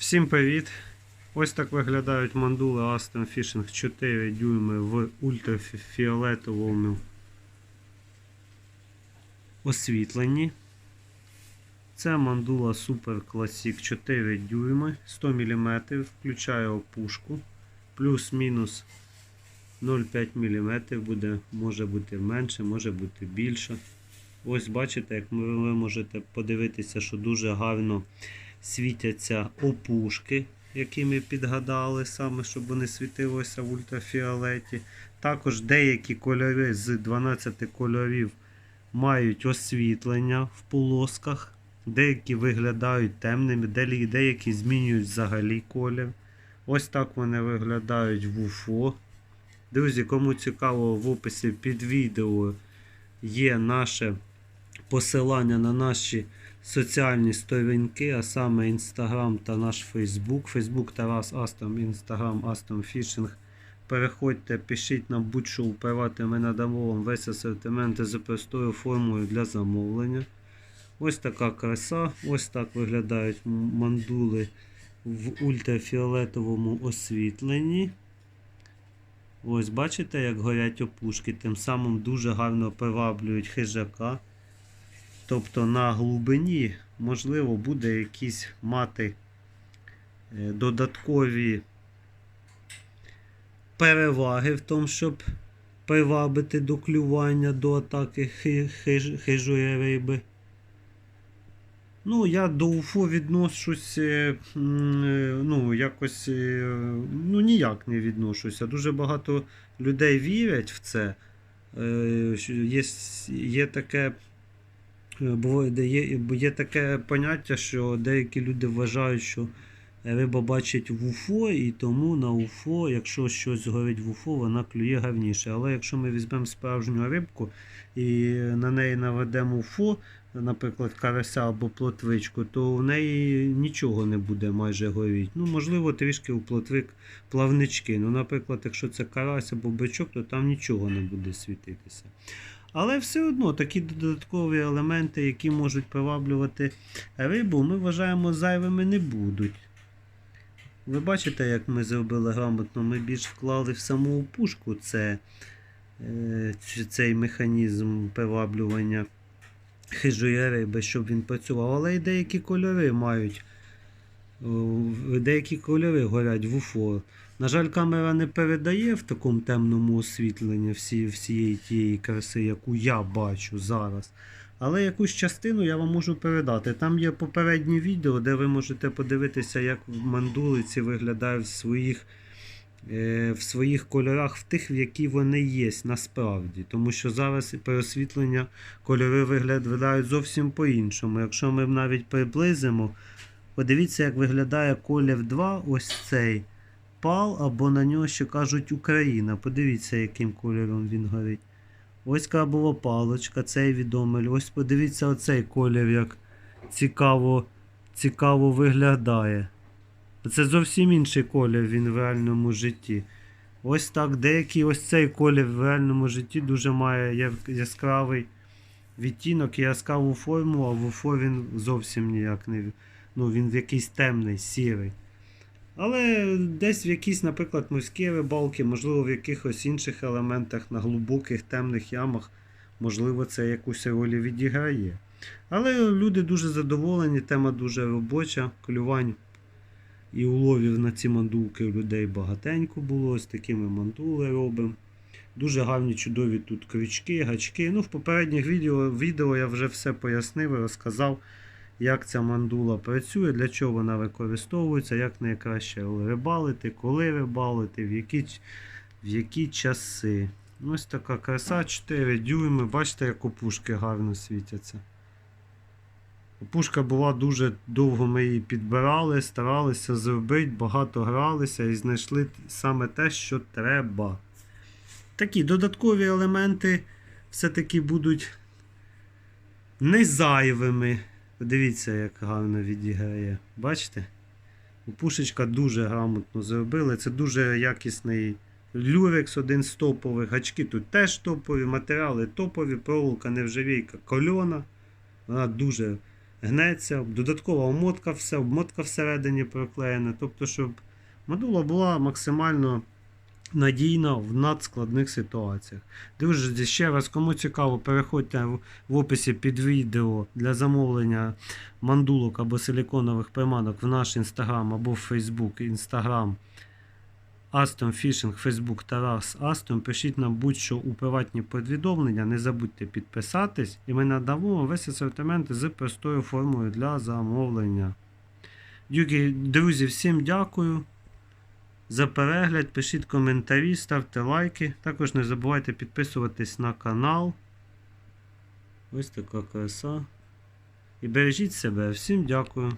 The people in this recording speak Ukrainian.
Всім привіт! Ось так виглядають мандули Aston Fishing 4 дюйми в ультрафіолетовому освітленні. Це мандула Super Classic 4 дюйми 100 мм, включає опушку, плюс-мінус 0,5 мм, буде, може бути менше, може бути більше. Ось бачите, як ви можете подивитися, що дуже гарно світяться опушки, які ми підгадали, саме щоб вони світилися в ультрафіолеті. Також деякі кольори з 12 кольорів мають освітлення в полосках. Деякі виглядають темними, деякі змінюють взагалі колір. Ось так вони виглядають в UFO. Друзі, кому цікаво, в описі під відео є наше посилання на наші соціальні сторінки, а саме Instagram та наш Facebook. Facebook Тарас Астом, Instagram Астом Фішинг. Переходьте, пишіть нам будь-що у ми надамо вам весь асортимент за простою формою для замовлення. Ось така краса, ось так виглядають мандули в ультрафіолетовому освітленні. Ось бачите, як горять опушки, тим самим дуже гарно приваблюють хижака. Тобто на глибині, можливо, буде якісь мати е, додаткові переваги в тому, щоб привабити до клювання, до атаки хи- хижої риби. Ну, я до УФО відношусь, е, е, ну, якось, ну, ніяк не відношуся. Дуже багато людей вірять в це. Є, є таке. Е, де Є, бо є таке поняття, що деякі люди вважають, що риба бачить в УФО, і тому на УФО, якщо щось горить в УФО, вона клює гарніше. Але якщо ми візьмемо справжню рибку і на неї наведемо УФО, наприклад, карася або плотвичку, то в неї нічого не буде майже горіти. Ну, можливо, трішки у плотвик плавнички. Ну, наприклад, якщо це карась або бичок, то там нічого не буде світитися. Але все одно такі додаткові елементи, які можуть приваблювати рибу, ми вважаємо зайвими не будуть. Ви бачите, як ми зробили грамотно, ми більш вклали в саму пушку це, е, цей механізм приваблювання хижої риби, щоб він працював. Але і деякі кольори мають. О, Деякі кольори горять в УФО. На жаль, камера не передає в такому темному освітленні всі, всієї тієї краси, яку я бачу зараз. Але якусь частину я вам можу передати. Там є попереднє відео, де ви можете подивитися, як мандулиці виглядають в своїх, е, в своїх кольорах, в тих, в які вони є насправді. Тому що зараз переосвітлення кольори виглядають зовсім по-іншому. Якщо ми навіть приблизимо, подивіться, як виглядає колір 2, ось цей пал, або на нього ще кажуть Україна. Подивіться, яким кольором він горить. Ось крабова паличка, цей відомий. Ось подивіться оцей колір, як цікаво, цікаво виглядає. Це зовсім інший колір він в реальному житті. Ось так, деякий ось цей колір в реальному житті дуже має яскравий відтінок і яскраву форму, а в УФО він зовсім ніяк не. Ну, він в якийсь темний, сірий. Але десь в якійсь, наприклад, морські рибалки, можливо, в якихось інших елементах, на глибоких темних ямах, можливо, це якусь роль відіграє. Але люди дуже задоволені, тема дуже робоча, клювань і уловів на ці мандулки у людей багатенько було, ось такими мандули робимо. Дуже гарні, чудові тут крючки, гачки. Ну, в попередніх відео, відео я вже все пояснив і розказав, як ця мандула працює, для чого вона використовується, як найкраще рибалити, коли рибалити, в які, в які часи. Ось така краса, 4 дюйми. Бачите, як опушки гарно світяться. Опушка була дуже довго, ми її підбирали, старалися зробити, багато гралися і знайшли саме те, що треба. Такі додаткові елементи все-таки будуть не зайвими. Подивіться, як гарно відіграє. Бачите? Пушечка дуже грамотно зробили. Це дуже якісний люрекс, один з топових. Гачки тут теж топові, матеріали топові, проволока нержавійка кольона. Вона дуже гнеться, додаткова обмотка, все, обмотка всередині проклеєна. Тобто, щоб модула була максимально надійна в надскладних ситуаціях. Друзі, ще раз, кому цікаво, переходьте в, описі під відео для замовлення мандулок або силіконових приманок в наш інстаграм або в Фейсбук, інстаграм. Астом Фішинг, Фейсбук Тарас Астом. Пишіть нам будь-що у приватні повідомлення. Не забудьте підписатись, і ми надамо весь асортимент з простою формою для замовлення. Дюки, друзі, всім дякую за перегляд. Пишіть коментарі, ставте лайки. Також не забувайте підписуватись на канал. Ось така краса. І бережіть себе. Всім дякую.